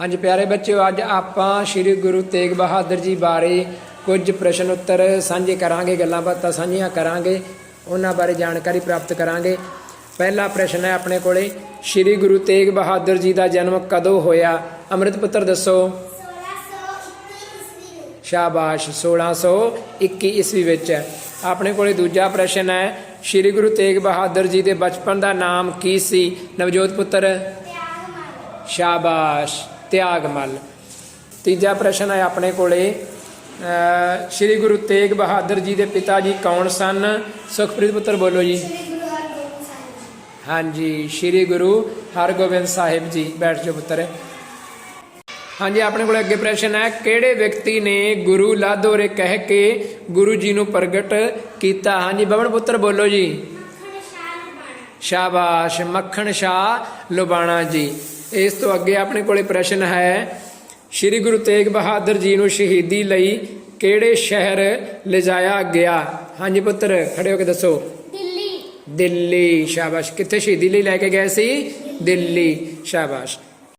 ਹਾਂਜੀ ਪਿਆਰੇ ਬੱਚਿਓ, ਅੱਜ ਆਪਾਂ ਸ੍ਰੀ ਗੁਰੂ ਤੇਗ ਬਹਾਦਰ ਜੀ ਬਾਰੇ ਕੁਝ ਪ੍ਰਸ਼ਨ ਉੱਤਰ ਸਾਂਝੇ ਕਰਾਂਗੇ, ਗੱਲਾਂ ਬਾਤਾਂ ਸਾਂਝੀਆਂ ਕਰਾਂਗੇ, ਉਹਨਾਂ ਬਾਰੇ ਜਾਣਕਾਰੀ ਪ੍ਰਾਪਤ ਕਰਾਂਗੇ। ਪਹਿਲਾ ਪ੍ਰਸ਼ਨ ਹੈ ਆਪਣੇ ਕੋਲੇ, ਸ੍ਰੀ ਗੁਰੂ ਤੇਗ ਬਹਾਦਰ ਜੀ ਦਾ ਜਨਮ ਕਦੋਂ ਹੋਇਆ? ਅੰਮ੍ਰਿਤ ਪੁੱਤਰ ਦੱਸੋ। ਸ਼ਾਬਾਸ਼ 1621 ਈਸਵੀ ਵਿੱਚ। ਆਪਣੇ ਕੋਲੇ ਦੂਜਾ ਪ੍ਰਸ਼ਨ ਹੈ, ਸ੍ਰੀ ਗੁਰੂ ਤੇਗ ਬਹਾਦਰ ਜੀ ਦੇ ਬਚਪਨ ਦਾ ਨਾਮ ਕੀ ਸੀ? ਨਵਜੋਤ ਪੁੱਤਰ। ਸ਼ਾਬਾਸ਼। ਤਿਆਗਮਲ ਤੀਜਾ ਪ੍ਰਸ਼ਨ ਹੈ ਆਪਣੇ ਕੋਲੇ। ਸ੍ਰੀ ਗੁਰੂ ਤੇਗ ਬਹਾਦਰ ਜੀ ਦੇ ਪਿਤਾ ਜੀ ਕੌਣ ਸਨ? ਸੁਖਪ੍ਰੀਤ ਪੁੱਤਰ ਬੋਲੋ ਜੀ। ਹਾਂਜੀ ਸ੍ਰੀ ਗੁਰੂ ਹਰਗੋਬਿੰਦ ਸਾਹਿਬ ਜੀ। ਬੈਠ ਜਾਓ ਪੁੱਤਰ। ਹਾਂਜੀ ਆਪਣੇ ਕੋਲ ਅੱਗੇ ਪ੍ਰਸ਼ਨ ਹੈ ਕਿਹੜੇ ਵਿਅਕਤੀ ਨੇ ਗੁਰੂ ਲਾਦੋਰੇ ਕਹਿ ਕੇ ਗੁਰੂ ਜੀ ਨੂੰ ਪ੍ਰਗਟ ਕੀਤਾ? ਹਾਂਜੀ ਬਵਨ ਪੁੱਤਰ ਬੋਲੋ ਜੀ। ਸ਼ਾਬਾਸ਼ ਮੱਖਣ ਸ਼ਾਹ ਲੁਬਾਣਾ ਜੀ। ਇਸ ਤੋਂ ਅੱਗੇ ਆਪਣੇ ਕੋਲੇ ਪ੍ਰਸ਼ਨ ਹੈ ਸ੍ਰੀ ਗੁਰੂ ਤੇਗ ਬਹਾਦਰ ਜੀ ਨੂੰ ਸ਼ਹੀਦੀ ਲਈ ਕਿਹੜੇ ਸ਼ਹਿਰ ਲਿਜਾਇਆ ਗਿਆ? ਹਾਂਜੀ ਪੁੱਤਰ ਖੜੇ ਹੋ ਕੇ ਦੱਸੋ। ਦਿੱਲੀ। ਦਿੱਲੀ ਸ਼ਾਬਾਸ਼। ਕਿੱਥੇ ਸ਼ਹੀਦੀ ਲਈ ਲੈ ਕੇ ਗਏ ਸੀ? ਦਿੱਲੀ ਸ਼ਾਬਾਸ਼।